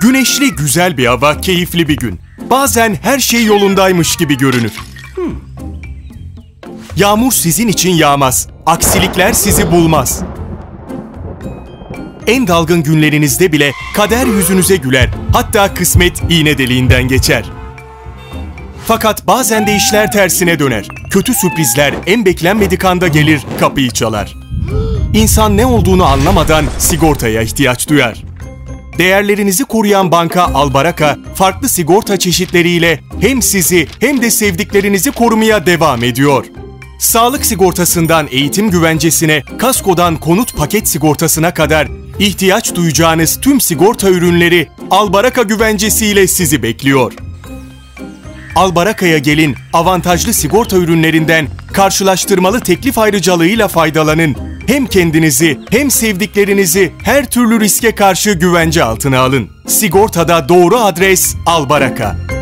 Güneşli güzel bir hava, keyifli bir gün. Bazen her şey yolundaymış gibi görünür. Yağmur sizin için yağmaz. Aksilikler sizi bulmaz. En dalgın günlerinizde bile kader yüzünüze güler. Hatta kısmet iğne deliğinden geçer. Fakat bazen de işler tersine döner. Kötü sürprizler en beklenmedik anda gelir, kapıyı çalar. İnsan ne olduğunu anlamadan sigortaya ihtiyaç duyar. Değerlerinizi koruyan banka Albaraka, farklı sigorta çeşitleriyle hem sizi hem de sevdiklerinizi korumaya devam ediyor. Sağlık sigortasından eğitim güvencesine, kaskodan konut paket sigortasına kadar ihtiyaç duyacağınız tüm sigorta ürünleri Albaraka güvencesiyle sizi bekliyor. Albaraka'ya gelin, avantajlı sigorta ürünlerinden karşılaştırmalı teklif ayrıcalığıyla faydalanın. Hem kendinizi hem sevdiklerinizi her türlü riske karşı güvence altına alın. Sigortada doğru adres Albaraka.